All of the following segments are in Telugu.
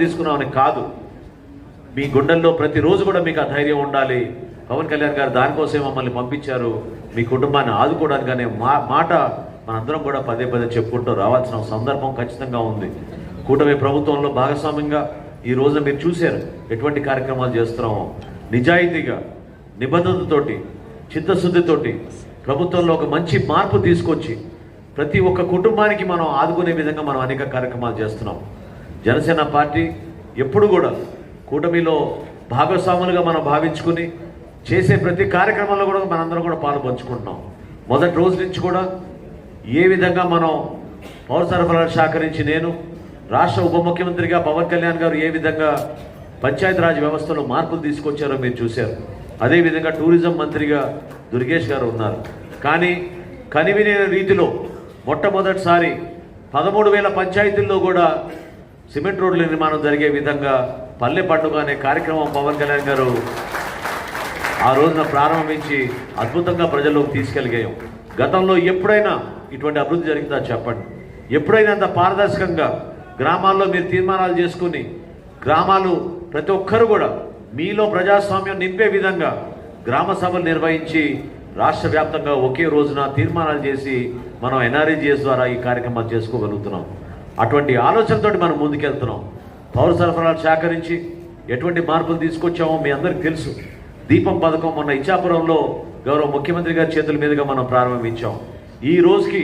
తీసుకున్నామని కాదు. మీ గుండెల్లో ప్రతిరోజు కూడా మీకు ఆ ధైర్యం ఉండాలి. పవన్ కళ్యాణ్ గారు దానికోసం మమ్మల్ని పంపించారు. మీ కుటుంబాన్ని ఆదుకోవడానికి అనే మా మాట మనందరం కూడా పదే పదే చెప్పుకుంటూ రావాల్సిన సందర్భం ఖచ్చితంగా ఉంది. కూటమి ప్రభుత్వంలో భాగస్వామ్యంగా ఈ రోజున మీరు చూశారు ఎటువంటి కార్యక్రమాలు చేస్తున్నామో. నిజాయితీగా నిబంధనతోటి చిత్తశుద్ధితోటి ప్రభుత్వంలో ఒక మంచి మార్పు తీసుకొచ్చి ప్రతి ఒక్క కుటుంబానికి మనం ఆదుకునే విధంగా మనం అనేక కార్యక్రమాలు చేస్తున్నాం. జనసేన పార్టీ ఎప్పుడు కూడా కూటమిలో భాగస్వాములుగా మనం భావించుకుని చేసే ప్రతి కార్యక్రమంలో కూడా మనందరం కూడా పాలు పంచుకుంటున్నాం. మొదటి రోజు నుంచి కూడా ఏ విధంగా మనం పౌర సరఫరాల శాఖ నుంచి నేను రాష్ట్ర ఉప ముఖ్యమంత్రిగా పవన్ కళ్యాణ్ గారు ఏ విధంగా పంచాయతీరాజ్ వ్యవస్థలో మార్పులు తీసుకొచ్చారో మీరు చూశారు. అదేవిధంగా టూరిజం మంత్రిగా దుర్గేష్ గారు ఉన్నారు. కానీ కనివినే రీతిలో మొట్టమొదటిసారి పదమూడు వేల పంచాయతీల్లో కూడా సిమెంట్ రోడ్ల నిర్మాణం జరిగే విధంగా పల్లె పండుగ అనే కార్యక్రమం పవన్ కళ్యాణ్ గారు ఆ రోజున ప్రారంభించి అద్భుతంగా ప్రజల్లోకి తీసుకెళ్ళగాం గతంలో ఎప్పుడైనా ఇటువంటి అభివృద్ధి జరిగిందా చెప్పండి. ఎప్పుడైనా అంత పారదర్శకంగా గ్రామాల్లో మీరు తీర్మానాలు చేసుకుని గ్రామాలు ప్రతి ఒక్కరు కూడా మీలో ప్రజాస్వామ్యం నింపే విధంగా గ్రామ సభలు నిర్వహించి రాష్ట్ర వ్యాప్తంగా ఒకే రోజున తీర్మానాలు చేసి మనం ఎన్ఆర్ఈజిఎస్ ద్వారా ఈ కార్యక్రమాలు చేసుకోగలుగుతున్నాం. అటువంటి ఆలోచనతో మనం ముందుకెళ్తున్నాం. పౌర సరఫరాలు సేకరించి ఎటువంటి మార్పులు తీసుకొచ్చామో మీ అందరికీ తెలుసు. దీపం పథకం మొన్న ఇచ్చాపురంలో గౌరవ ముఖ్యమంత్రి గారి చేతుల మీదుగా మనం ప్రారంభించాం. ఈ రోజుకి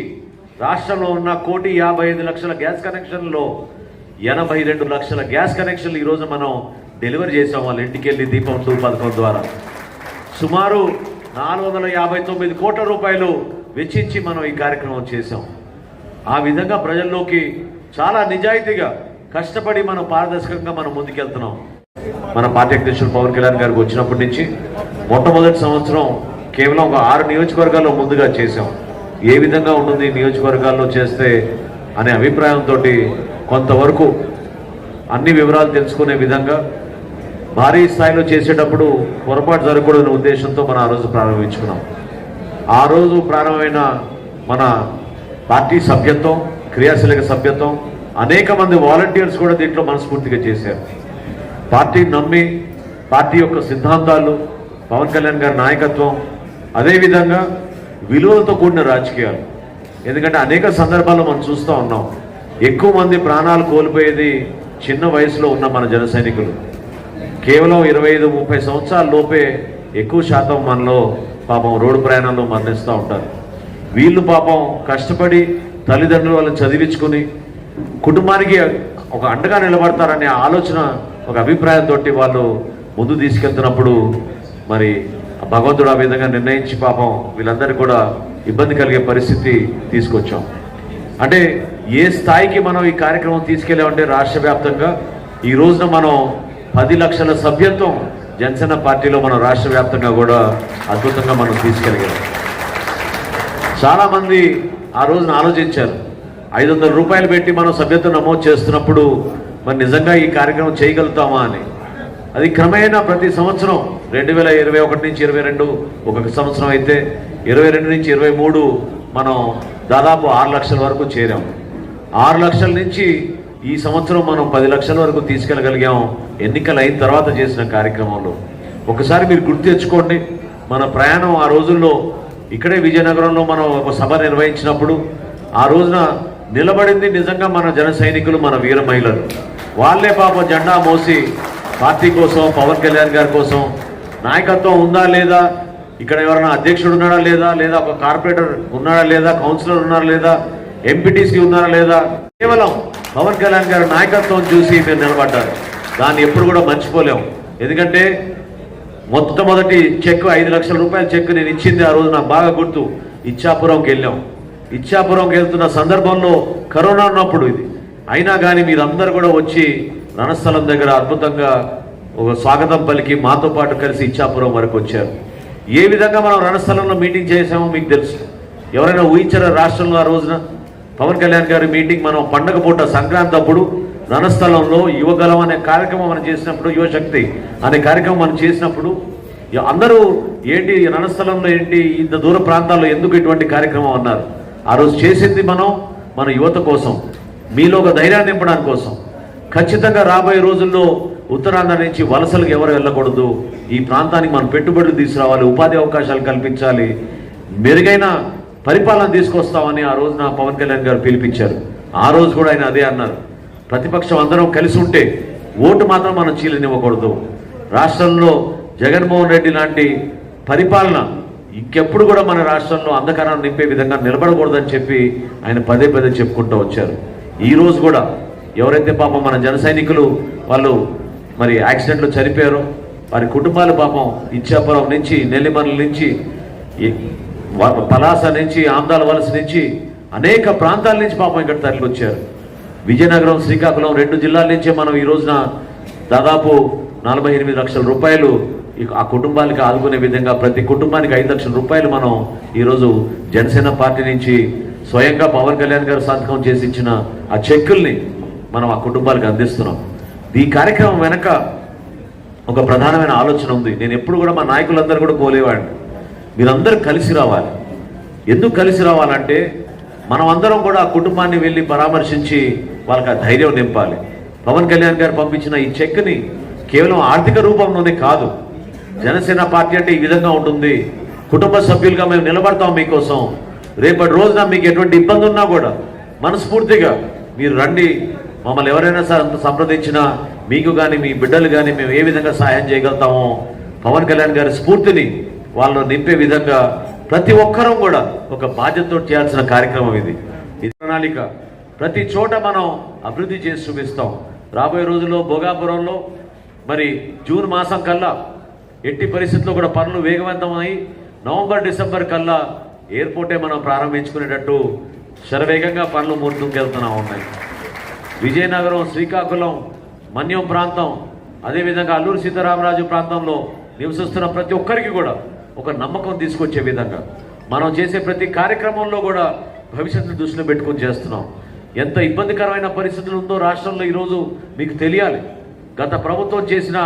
రాష్ట్రంలో ఉన్న కోటి యాభై ఐదు లక్షల గ్యాస్ కనెక్షన్లో ఎనభై రెండు లక్షల గ్యాస్ కనెక్షన్లు ఈరోజు మనం డెలివరీ చేసాం వాళ్ళ ఇంటికి వెళ్ళి దీపం టూ పథకం ద్వారా. సుమారు నాలుగు వందల యాభై తొమ్మిది కోట్ల రూపాయలు వెచ్చించి మనం ఈ కార్యక్రమం చేశాం. ఆ విధంగా ప్రజల్లోకి చాలా నిజాయితీగా కష్టపడి మనం పారదర్శకంగా మనం ముందుకెళ్తున్నాం. మన పార్టీ అధ్యక్షుడు పవన్ కళ్యాణ్ గారికి వచ్చినప్పటి నుంచి మొట్టమొదటి సంవత్సరం కేవలం ఒక ఆరు నియోజకవర్గాల్లో ముందుగా చేశాం. ఏ విధంగా ఉంటుంది నియోజకవర్గాల్లో చేస్తే అనే అభిప్రాయంతో కొంతవరకు అన్ని వివరాలు తెలుసుకునే విధంగా భారీ స్థాయిలో చేసేటప్పుడు పొరపాటు జరగకూడదనే ఉద్దేశంతో మనం ఆ రోజు ప్రారంభించుకున్నాం. ఆ రోజు ప్రారంభమైన మన పార్టీ సభ్యత్వం క్రియాశీలక సభ్యత్వం అనేక మంది వాలంటీర్స్ కూడా దీంట్లో మనస్ఫూర్తిగా చేశారు. పార్టీ నమ్మి పార్టీ యొక్క సిద్ధాంతాలు పవన్ కళ్యాణ్ గారి నాయకత్వం అదేవిధంగా విలువలతో కూడిన రాజకీయాలు. ఎందుకంటే అనేక సందర్భాల్లో మనం చూస్తూ ఉన్నాం ఎక్కువ మంది ప్రాణాలు కోల్పోయేది చిన్న వయసులో ఉన్న మన జన సైనికులు. కేవలం ఇరవై ఐదు ముప్పై సంవత్సరాల లోపే ఎక్కువ శాతం మనలో పాపం రోడ్డు ప్రయాణంలో మరణిస్తూ ఉంటారు. వీళ్ళు పాపం కష్టపడి తల్లిదండ్రులు వాళ్ళని చదివించుకుని కుటుంబానికి ఒక అండగా నిలబడతారనే ఆలోచన ఒక అభిప్రాయంతో వాళ్ళు ముందు తీసుకెళ్తున్నప్పుడు మరి భగవంతుడు ఆ విధంగా నిర్ణయించి పాపం వీళ్ళందరికీ కూడా ఇబ్బంది కలిగే పరిస్థితి తీసుకొచ్చాం. అంటే ఏ స్థాయికి మనం ఈ కార్యక్రమం తీసుకెళ్ళామంటే రాష్ట్ర వ్యాప్తంగా ఈ రోజున మనం పది లక్షల సభ్యత్వం జనసేన పార్టీలో మనం రాష్ట్ర వ్యాప్తంగా కూడా అద్భుతంగా మనం తీసుకెళ్ళగలం. చాలామంది ఆ రోజున ఆలోచించారు. ఐదు వందల రూపాయలు పెట్టి మనం సభ్యత నమోదు చేస్తున్నప్పుడు మరి నిజంగా ఈ కార్యక్రమం చేయగలుగుతామా అని. అది క్రమేణా ప్రతి సంవత్సరం రెండు వేల ఇరవై ఒకటి నుంచి ఇరవై రెండు ఒక్కొక్క సంవత్సరం అయితే ఇరవై రెండు నుంచి ఇరవై మూడు మనం దాదాపు ఆరు లక్షల వరకు చేరాం. ఆరు లక్షల నుంచి ఈ సంవత్సరం మనం పది లక్షల వరకు తీసుకెళ్ళగలిగాం ఎన్నికలు అయిన తర్వాత చేసిన కార్యక్రమంలో. ఒకసారి మీరు గుర్తు తెచ్చుకోండి మన ప్రయాణం ఆ రోజుల్లో ఇక్కడే విజయనగరంలో మనం ఒక సభ నిర్వహించినప్పుడు ఆ రోజున నిలబడింది నిజంగా మన జన సైనికులు మన వీర మహిళలు. వాళ్ళే పాప జెండా మోసి పార్టీ కోసం పవన్ కళ్యాణ్ గారి కోసం నాయకత్వం ఉందా లేదా ఇక్కడ ఎవరైనా అధ్యక్షుడు ఉన్నాడా లేదా లేదా ఒక కార్పొరేటర్ ఉన్నాడా లేదా కౌన్సిలర్ ఉన్నారా లేదా ఎంపీటీసీ ఉన్నారా లేదా కేవలం పవన్ కళ్యాణ్ గారి నాయకత్వం చూసి మీరు నిలబడ్డారు. దాన్ని ఎప్పుడు కూడా మర్చిపోలేము. ఎందుకంటే మొట్టమొదటి చెక్ ఐదు లక్షల రూపాయల చెక్ నేను ఇచ్చింది ఆ రోజు నాకు బాగా గుర్తు. ఇచ్చాపురంకి వెళ్ళాం. ఇచ్చాపురంకి వెళ్తున్న సందర్భంలో కరోనా ఉన్నప్పుడు ఇది. అయినా కానీ మీరందరూ కూడా వచ్చి రణస్థలం దగ్గర అద్భుతంగా ఒక స్వాగతం పలికి మాతో పాటు కలిసి ఇచ్చాపురం వరకు వచ్చారు. ఏ విధంగా మనం రణస్థలంలో మీటింగ్ చేసామో మీకు తెలుసు. ఎవరైనా ఊహించారా రాష్ట్రంలో ఆ రోజున? పవన్ కళ్యాణ్ గారి మీటింగ్ మనం పండగ పూట సంక్రాంతి అప్పుడు రణస్థలంలో యువగలం అనే కార్యక్రమం మనం చేసినప్పుడు యువశక్తి అనే కార్యక్రమం మనం చేసినప్పుడు అందరూ ఏంటి రణస్థలంలో ఏంటి ఇంత దూర ప్రాంతాల్లో ఎందుకు ఇటువంటి కార్యక్రమం అన్నారు. ఆ రోజు చేసింది మనం మన యువత కోసం మీలో ఒక ధైర్యాన్ని నింపడానికి కోసం. ఖచ్చితంగా రాబోయే రోజుల్లో ఉత్తరాంధ్ర నుంచి వలసలకు ఎవరు వెళ్ళకూడదు ఈ ప్రాంతానికి మనం పెట్టుబడులు తీసుకురావాలి ఉపాధి అవకాశాలు కల్పించాలి మెరుగైన పరిపాలన తీసుకొస్తామని ఆ రోజున పవన్ కళ్యాణ్ గారు పిలిపించారు. ఆ రోజు కూడా ఆయన అదే అన్నారు. ప్రతిపక్షం అందరం కలిసి ఉంటే ఓటు మాత్రం మనం చీలనివ్వకూడదు. రాష్ట్రంలో జగన్మోహన్ రెడ్డి లాంటి పరిపాలన ఇంకెప్పుడు కూడా మన రాష్ట్రంలో అంధకారాన్ని నింపే విధంగా నిలబడకూడదని చెప్పి ఆయన పదే పదే చెప్పుకుంటూ వచ్చారు. ఈరోజు కూడా ఎవరైతే పాపం మన జన సైనికులు వాళ్ళు మరి యాక్సిడెంట్లో చనిపోయారో వారి కుటుంబాలు పాపం ఇచ్చాపురం నుంచి నెల్లిమర్ల నుంచి పలాస నుంచి ఆందాల వలస నుంచి అనేక ప్రాంతాల నుంచి పాపం ఇక్కడ తరలి వచ్చారు విజయనగరం శ్రీకాకుళం రెండు జిల్లాల నుంచే మనం ఈ రోజున దాదాపు నలభై ఎనిమిది లక్షల రూపాయలు ఆ కుటుంబానికి ఆదుకునే విధంగా ప్రతి కుటుంబానికి ఐదు లక్షల రూపాయలు మనం ఈరోజు జనసేన పార్టీ నుంచి స్వయంగా పవన్ కళ్యాణ్ గారు సంతకం చేసి ఇచ్చిన ఆ చెక్కుల్ని మనం ఆ కుటుంబాలకు అందిస్తున్నాం. ఈ కార్యక్రమం వెనక ఒక ప్రధానమైన ఆలోచన ఉంది. నేను ఎప్పుడు కూడా మా నాయకులందరూ కూడా కోలేవాడిని మీరందరూ కలిసి రావాలి. ఎందుకు కలిసి రావాలంటే మనం అందరం కూడా ఆ కుటుంబాన్ని వెళ్ళి పరామర్శించి వాళ్ళకి ఆ ధైర్యం నింపాలి. పవన్ కళ్యాణ్ గారు పంపించిన ఈ చెక్ని కేవలం ఆర్థిక రూపంలోనే కాదు జనసేన పార్టీ అంటే ఈ విధంగా ఉంటుంది. కుటుంబ సభ్యులుగా మేము నిలబడతాం మీకోసం. రేపటి రోజున మీకు ఎటువంటి ఇబ్బంది ఉన్నా కూడా మనస్ఫూర్తిగా మీరు రండి. మమ్మల్ని ఎవరైనా సరే సంప్రదించినా మీకు కానీ మీ బిడ్డలు కానీ మేము ఏ విధంగా సహాయం చేయగలుగుతామో పవన్ కళ్యాణ్ గారి స్ఫూర్తిని వాళ్ళను నింపే విధంగా ప్రతి ఒక్కరూ కూడా ఒక బాధ్యతతో చేయాల్సిన కార్యక్రమం ఇది. ఇది ప్రణాళిక. ప్రతి చోట మనం అభివృద్ధి చేసి చూపిస్తాం రాబోయే రోజుల్లో భోగాపురంలో మరి జూన్ మాసం కల్లా ఎట్టి పరిస్థితుల్లో కూడా పనులు వేగవంతమై నవంబర్ డిసెంబర్ కల్లా ఎయిర్పోర్టే మనం ప్రారంభించుకునేటట్టు శరవేగంగా పనులు ముందుకెళ్తున్నా ఉన్నాయి. విజయనగరం శ్రీకాకుళం మన్యం ప్రాంతం అదేవిధంగా అల్లూరు సీతారామరాజు ప్రాంతంలో నివసిస్తున్న ప్రతి ఒక్కరికి కూడా ఒక నమ్మకం తీసుకొచ్చే విధంగా మనం చేసే ప్రతి కార్యక్రమంలో కూడా భవిష్యత్తు దృష్టిలో పెట్టుకొని చేస్తున్నాం. ఎంత ఇబ్బందికరమైన పరిస్థితులు ఉందో రాష్ట్రంలో ఈరోజు మీకు తెలియాలి. గత ప్రభుత్వం చేసిన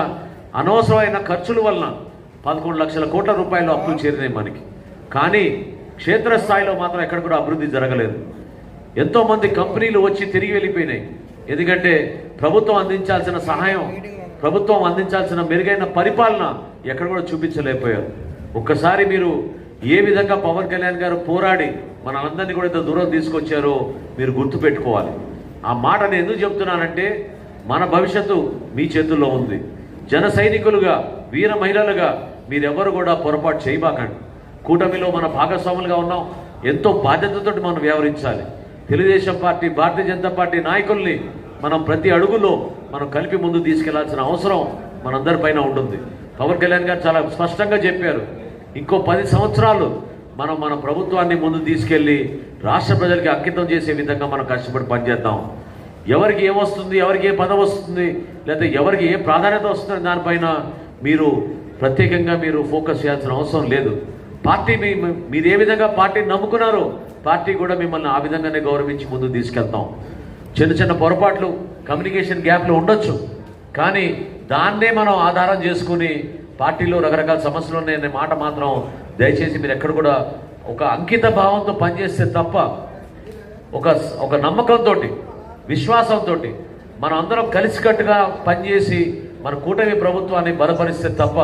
అనవసరమైన ఖర్చుల వలన పదకొండు లక్షల కోట్ల రూపాయలు అప్పులు చేరినాయి మనకి. కానీ క్షేత్రస్థాయిలో మాత్రం ఎక్కడ కూడా అభివృద్ధి జరగలేదు. ఎంతోమంది కంపెనీలు వచ్చి తిరిగి వెళ్ళిపోయినాయి. ఎందుకంటే ప్రభుత్వం అందించాల్సిన సహాయం ప్రభుత్వం అందించాల్సిన మెరుగైన పరిపాలన ఎక్కడ కూడా చూపించలేకపోయారు. ఒక్కసారి మీరు ఏ విధంగా పవన్ కళ్యాణ్ గారు పోరాడి మనందరినీ కూడా ఇంత దూరం తీసుకొచ్చారో మీరు గుర్తుపెట్టుకోవాలి ఆ మాట నేను ఎందుకు చెప్తున్నానంటే మన భవిష్యత్తు మీ చేతుల్లో ఉంది. జన సైనికులుగా వీర మహిళలుగా మీరెవరు కూడా పొరపాటు చేయబాకండి. కూటమిలో మన భాగస్వాములుగా ఉన్నాం. ఎంతో బాధ్యతతో మనం వ్యవహరించాలి. తెలుగుదేశం పార్టీ భారతీయ జనతా పార్టీ నాయకుల్ని మనం ప్రతి అడుగులో మనం కలిపి ముందు తీసుకెళ్ళాల్సిన అవసరం మనందరిపైన ఉంటుంది. పవన్ కళ్యాణ్ గారు చాలా స్పష్టంగా చెప్పారు. ఇంకో పది సంవత్సరాలు మనం మన ప్రభుత్వాన్ని ముందు తీసుకెళ్ళి రాష్ట్ర ప్రజలకి అంకితం చేసే విధంగా మనం కష్టపడి పనిచేద్దాం. ఎవరికి ఏమొస్తుంది ఎవరికి ఏ పదం వస్తుంది లేకపోతే ఎవరికి ఏ ప్రాధాన్యత వస్తుంది దానిపైన మీరు ప్రత్యేకంగా మీరు ఫోకస్ చేయాల్సిన అవసరం లేదు. పార్టీ మీ మీరు ఏ విధంగా పార్టీని నమ్ముకున్నారో పార్టీ కూడా మిమ్మల్ని ఆ విధంగానే గౌరవించి ముందుకు తీసుకెళ్తాం. చిన్న చిన్న పొరపాట్లు కమ్యూనికేషన్ గ్యాప్లు ఉండొచ్చు కానీ దాన్నే మనం ఆధారం చేసుకుని పార్టీలో రకరకాల సమస్యలు ఉన్నాయనే మాట మాత్రం దయచేసి మీరు ఎక్కడ కూడా ఒక అంకిత భావంతో పనిచేస్తే తప్ప ఒక ఒక నమ్మకంతో విశ్వాసంతో మనం అందరం కలిసికట్టుగా పనిచేసి మన కూటమి ప్రభుత్వాన్ని బలపరిస్తే తప్ప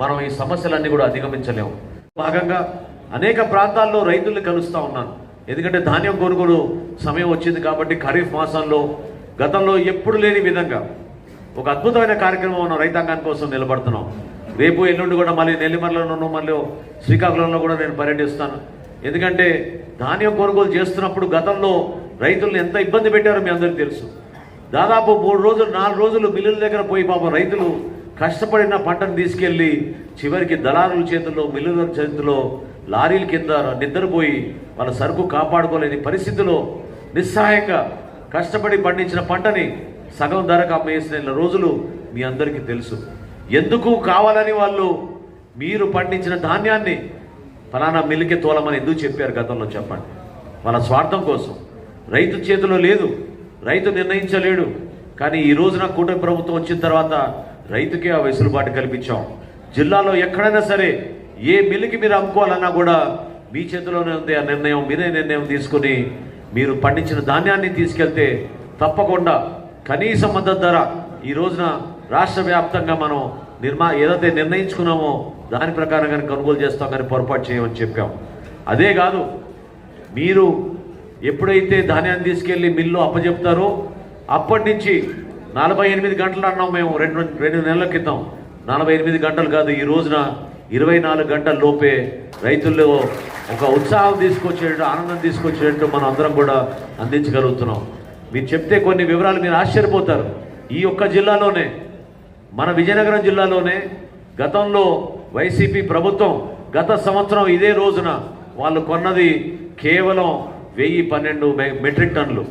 మనం ఈ సమస్యలన్నీ కూడా అధిగమించలేము. భాగంగా అనేక ప్రాంతాల్లో రైతుల్ని కలుస్తూ ఉన్నాను. ఎందుకంటే ధాన్యం కొనుగోలు సమయం వచ్చింది కాబట్టి ఖరీఫ్ మాసంలో గతంలో ఎప్పుడు లేని విధంగా ఒక అద్భుతమైన కార్యక్రమం మనం రైతాంగాని కోసం నిలబడుతున్నాం. రేపు ఎల్లుండి కూడా మళ్ళీ నెల్లిమర్లలోనూ మళ్ళీ శ్రీకాకుళంలో కూడా నేను పర్యటిస్తాను. ఎందుకంటే ధాన్యం కొనుగోలు చేస్తున్నప్పుడు గతంలో రైతులను ఎంత ఇబ్బంది పెట్టారో మీ అందరికీ తెలుసు. దాదాపు మూడు రోజులు నాలుగు రోజులు మిల్లుల దగ్గర పోయి పాపం రైతులు కష్టపడిన పంటను తీసుకెళ్ళి చివరికి దళారుల చేతుల్లో మిల్లుల చేతుల్లో లారీల కింద నిద్రపోయి వాళ్ళ సరుకు కాపాడుకోలేని పరిస్థితిలో నిస్సహాయంగా కష్టపడి పండించిన పంటని సగం ధరకు అమ్మేసిన రోజులు మీ అందరికీ తెలుసు. ఎందుకు కావాలని వాళ్ళు మీరు పండించిన ధాన్యాన్ని ఫలానా మిల్లుకి తోలమని ఎందుకు చెప్పారు గతంలో చెప్పండి. వాళ్ళ స్వార్థం కోసం. రైతు చేతిలో లేదు రైతు నిర్ణయించలేడు. కానీ ఈ రోజున కూటమి ప్రభుత్వం వచ్చిన తర్వాత రైతుకే ఆ వెసులుబాటు కల్పించాం. జిల్లాలో ఎక్కడైనా సరే ఏ మిల్లుకి మీరు అమ్ముకోవాలన్నా కూడా మీ చేతిలోనే ఉంది ఆ నిర్ణయం మీరే నిర్ణయం తీసుకుని మీరు పండించిన ధాన్యాన్ని తీసుకెళ్తే తప్పకుండా కనీస మద్దతు ధర ఈ రోజున రాష్ట్ర వ్యాప్తంగా మనం నిర్మా ఏదైతే నిర్ణయించుకున్నామో దాని ప్రకారం కానీ కొనుగోలు చేస్తాం కానీ పొరపాటు చేయమని చెప్పాం. అదే కాదు మీరు ఎప్పుడైతే ధాన్యాన్ని తీసుకెళ్ళి మిల్లు అప్పచెప్తారో అప్పటి నుంచి నలభై ఎనిమిది గంటలు అన్నాం మేము రెండు రెండు నెలల క్రితం. నలభై ఎనిమిది గంటలు కాదు ఈ రోజున ఇరవై నాలుగు గంటల లోపే రైతుల్లో ఒక ఉత్సాహం తీసుకొచ్చేటట్టు ఆనందం తీసుకొచ్చేటట్టు మనం అందరం కూడా అందించగలుగుతున్నాం. మీరు చెప్తే కొన్ని వివరాలు మీరు ఆశ్చర్యపోతారు. ఈ ఒక్క జిల్లాలోనే మన విజయనగరం జిల్లాలోనే గతంలో వైసీపీ ప్రభుత్వం గత సంవత్సరం ఇదే రోజున వాళ్ళు కొన్నది కేవలం వెయ్యి పన్నెండు మె- మెట్రిక్ టన్నులు.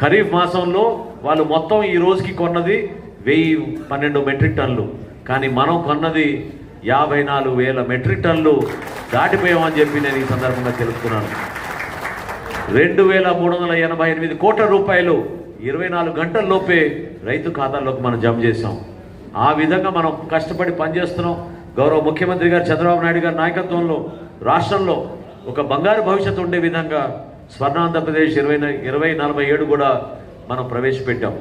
ఖరీఫ్ మాసంలో వాళ్ళు మొత్తం ఈ రోజుకి కొన్నది వెయ్యి పన్నెండు మెట్రిక్ టన్నులు. కానీ మనం కొన్నది యాభై నాలుగు వేల మెట్రిక్ టన్నులు దాటిపోయామని చెప్పి నేను ఈ సందర్భంగా తెలుపుతున్నాను. రెండు వేల మూడు వందల ఎనభై ఎనిమిది కోట్ల రూపాయలు ఇరవై నాలుగు గంటల లోపే రైతు ఖాతాల్లోకి మనం జమ చేసాం ఆ విధంగా మనం కష్టపడి పనిచేస్తున్నాం. గౌరవ ముఖ్యమంత్రి గారు చంద్రబాబు నాయుడు గారి నాయకత్వంలో రాష్ట్రంలో ఒక బంగారు భవిష్యత్తు ఉండే విధంగా స్వర్ణాంధ్రప్రదేశ్ ఇరవై ఇరవై నలభై ఏడు కూడా మనం ప్రవేశపెట్టాం.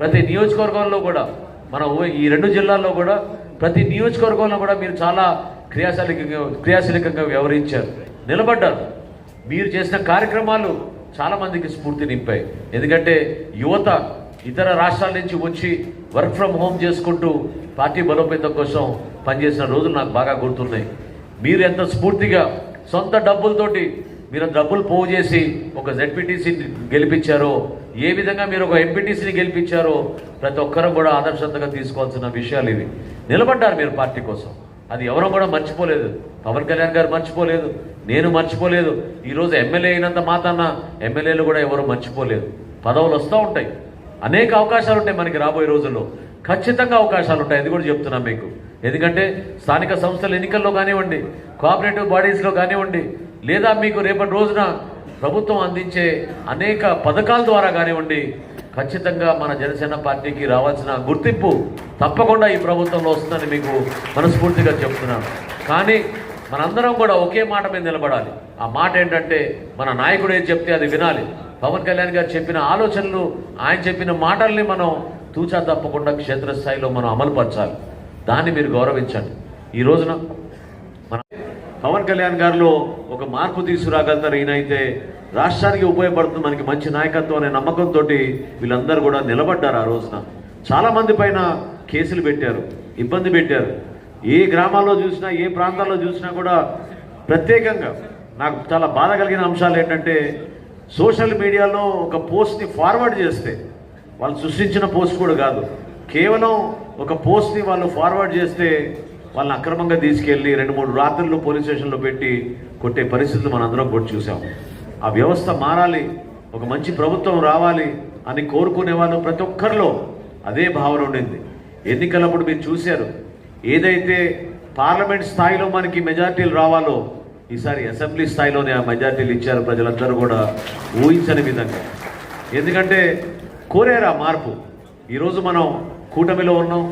ప్రతి నియోజకవర్గంలో కూడా మన ఈ రెండు జిల్లాల్లో కూడా ప్రతి నియోజకవర్గంలో కూడా మీరు చాలా క్రియాశీలకంగా క్రియాశీలకంగా వ్యవహరించారు. నిలబడ్డారు. మీరు చేసిన కార్యక్రమాలు చాలామందికి స్ఫూర్తి నింపాయి. ఎందుకంటే యువత ఇతర రాష్ట్రాల నుంచి వచ్చి వర్క్ ఫ్రమ్ హోమ్ చేసుకుంటూ పార్టీ బలోపేతం కోసం పనిచేసిన రోజులు నాకు బాగా గుర్తున్నాయి. మీరు ఎంత స్ఫూర్తిగా సొంత డబ్బులతోటి మీరు డబ్బులు పోగు చేసి ఒక జెడ్పీటీసీని గెలిపించారో ఏ విధంగా మీరు ఒక ఎంపీటీసీని గెలిపించారో ప్రతి ఒక్కరూ కూడా ఆదర్శంతగా తీసుకోవాల్సిన విషయాలు ఇవి. నిలబడ్డారు మీరు పార్టీ కోసం. అది ఎవరో కూడా మర్చిపోలేదు. పవన్ కళ్యాణ్ గారు మర్చిపోలేదు. నేను మర్చిపోలేదు. ఈరోజు ఎమ్మెల్యే అయినంత మాతాన ఎమ్మెల్యేలు కూడా ఎవరు మర్చిపోలేదు. పదవులు వస్తూ ఉంటాయి. అనేక అవకాశాలు ఉంటాయి మనకి రాబోయే రోజుల్లో. ఖచ్చితంగా అవకాశాలు ఉంటాయి. అది కూడా చెప్తున్నాం మీకు. ఎందుకంటే స్థానిక సంస్థల ఎన్నికల్లో కానివ్వండి కోఆపరేటివ్ బాడీస్లో కానివ్వండి లేదా మీకు రేపటి రోజున ప్రభుత్వం అందించే అనేక పథకాల ద్వారా కానివ్వండి ఖచ్చితంగా మన జనసేన పార్టీకి రావాల్సిన గుర్తింపు తప్పకుండా ఈ ప్రభుత్వంలో వస్తుందని మీకు మనస్ఫూర్తిగా చెప్తున్నాను. కానీ మనందరం కూడా ఒకే మాట మీద నిలబడాలి. ఆ మాట ఏంటంటే మన నాయకుడు ఏం చెప్తే అది వినాలి. పవన్ కళ్యాణ్ గారు చెప్పిన ఆలోచనలు ఆయన చెప్పిన మాటల్ని మనం తూచా తప్పకుండా క్షేత్రస్థాయిలో మనం అమలుపరచాలి. దాన్ని మీరు గౌరవించండి. ఈ రోజున మన పవన్ కళ్యాణ్ గారిలో ఒక మార్పు తీసుకురాగలుగుతారు. ఈయనైతే రాష్ట్రానికి ఉపయోగపడుతుంది. మనకి మంచి నాయకత్వం అనే నమ్మకంతో వీళ్ళందరూ కూడా నిలబడ్డారు ఆ రోజున. చాలా మంది పైన కేసులు పెట్టారు ఇబ్బంది పెట్టారు. ఏ గ్రామాల్లో చూసినా ఏ ప్రాంతాల్లో చూసినా కూడా ప్రత్యేకంగా నాకు చాలా బాధ కలిగిన అంశాలు ఏంటంటే సోషల్ మీడియాలో ఒక పోస్ట్ని ఫార్వర్డ్ చేస్తే వాళ్ళు సృష్టించిన పోస్ట్ కూడా కాదు. కేవలం ఒక పోస్ట్ని వాళ్ళు ఫార్వర్డ్ చేస్తే వాళ్ళని అక్రమంగా తీసుకెళ్ళి రెండు మూడు రాత్రులు పోలీస్ స్టేషన్లో పెట్టి కొట్టే పరిస్థితులు మనం కూడా చూసాం. ఆ వ్యవస్థ మారాలి ఒక మంచి ప్రభుత్వం రావాలి అని కోరుకునే వాళ్ళు ప్రతి ఒక్కరిలో అదే భావన ఉండింది. ఎన్నికలప్పుడు మీరు చూశారు ఏదైతే పార్లమెంట్ స్థాయిలో మనకి మెజార్టీలు రావాలో ఈసారి అసెంబ్లీ స్థాయిలోనే ఆ మెజార్టీలు ఇచ్చారు ప్రజలందరూ కూడా ఊహించని విధంగా. ఎందుకంటే కోరారా మార్పు. ఈరోజు మనం కూటమిలో ఉన్నాం.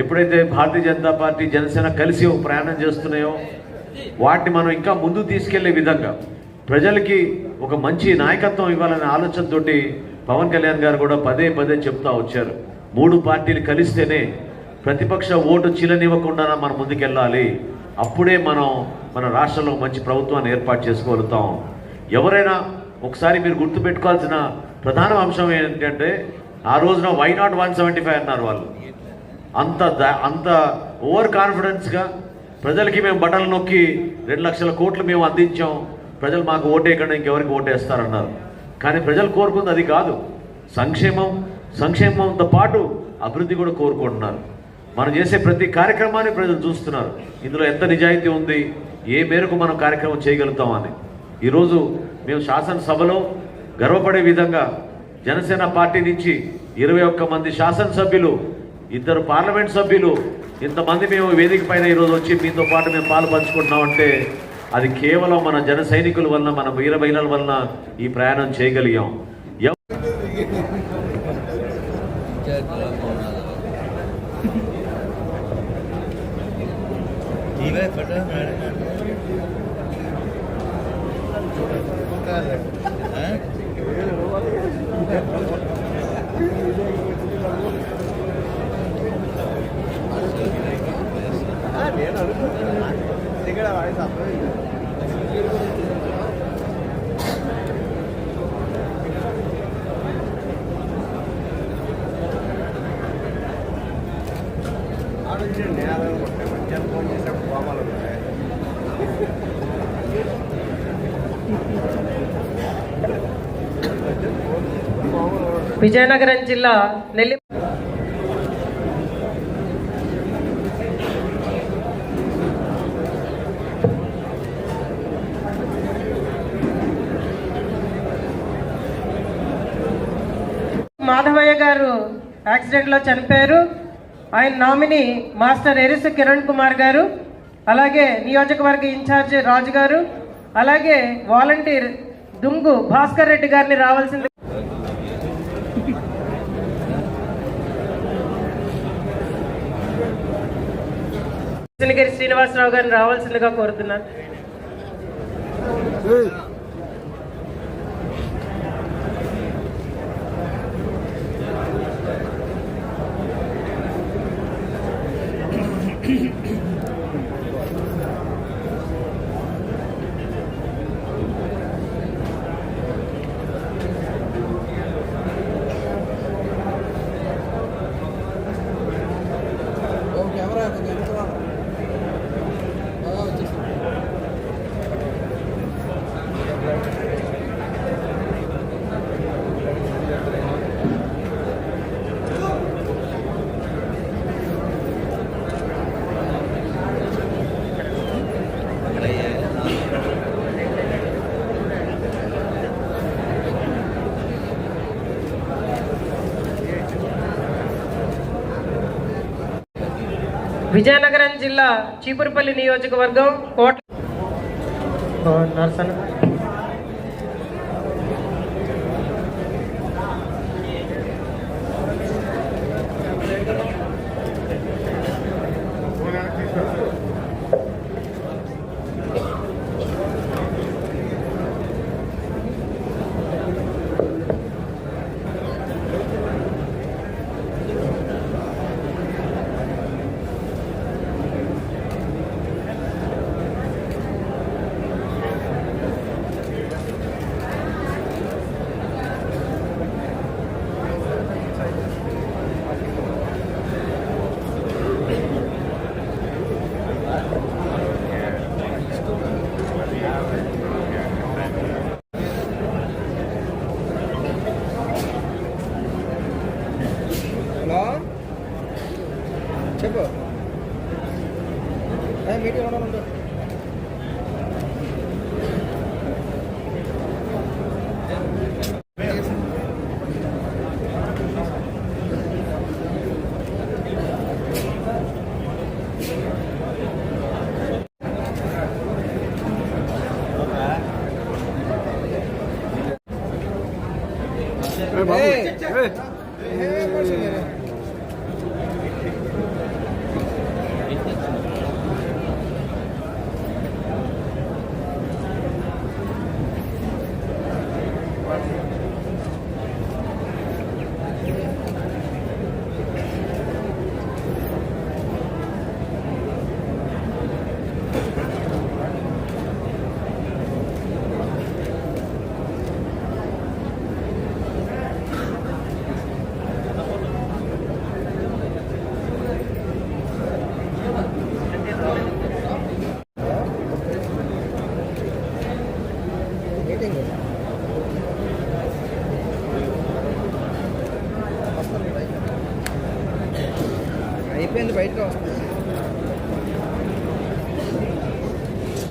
ఎప్పుడైతే భారతీయ జనతా పార్టీ జనసేన కలిసి ప్రయాణం చేస్తున్నాయో వాటిని మనం ఇంకా ముందు తీసుకెళ్ళే విధంగా ప్రజలకి ఒక మంచి నాయకత్వం ఇవ్వాలనే ఆలోచనతోటి పవన్ కళ్యాణ్ గారు కూడా పదే పదే చెప్తా వచ్చారు. మూడు పార్టీలు కలిస్తేనే ప్రతిపక్ష ఓటు చిలనివ్వకుండా మనం ముందుకెళ్ళాలి? అప్పుడే మనం మన రాష్ట్రంలో మంచి ప్రభుత్వాన్ని ఏర్పాటు చేసుకోగలుగుతాం. ఎవరైనా ఒకసారి మీరు గుర్తుపెట్టుకోవాల్సిన ప్రధాన అంశం ఏంటంటే ఆ రోజున why not one seventy five అన్నారు వాళ్ళు. అంత అంత ఓవర్ కాన్ఫిడెన్స్గా ప్రజలకి మేము బటన్లు నొక్కి రెండు లక్షల కోట్లు మేము అందించాం. ప్రజలు మాకు ఓటేయకుండా ఇంకెవరికి ఓటేస్తారన్నారు. కానీ ప్రజలు కోరుకుంది అది కాదు. సంక్షేమం సంక్షేమంతో పాటు అభివృద్ధి కూడా కోరుకుంటున్నారు. మనం చేసే ప్రతి కార్యక్రమాన్ని ప్రజలు చూస్తున్నారు. ఇందులో ఎంత నిజాయితీ ఉంది? ఏ మేరకు మనం కార్యక్రమం చేయగలుగుతామని. ఈరోజు మేము శాసనసభలో గర్వపడే విధంగా జనసేన పార్టీ నుంచి ఇరవై ఒక్క మంది శాసనసభ్యులు ఇద్దరు పార్లమెంట్ సభ్యులు ఇంతమంది మేము వేదిక పైన ఈరోజు వచ్చి మీతో పాటు మేము పాలు పంచుకుంటున్నామంటే అది కేవలం మన జన సైనికుల వలన మన వీర మహిళల వలన ఈ ప్రయాణం చేయగలిగాం ఎవ- ఇవే ఫోటో నేను అడుగుతున్నా ఇక్కడ వాడి తప్ప ఆలోచించండి అదే మధ్యాహ్నం ఫోన్ చేసినప్పుడు కోపాలు ఉంటాయి విజయనగరం జిల్లా నెల్లి మాధవయ్య గారు యాక్సిడెంట్లో చనిపోయారు. ఆయన నామినీ మాస్టర్ ఎరిసు కిరణ్ కుమార్ గారు అలాగే నియోజకవర్గ ఇన్ఛార్జ్ రాజు గారు అలాగే వాలంటీర్ దుంగు భాస్కర్ రెడ్డి గారిని రావాల్సింది శ్రీనివాసరావు గారిని రావాల్సిందిగా కోరుతున్నాను. విజయనగరం జిల్లా చీపురుపల్లి నియోజకవర్గం కోట నరసన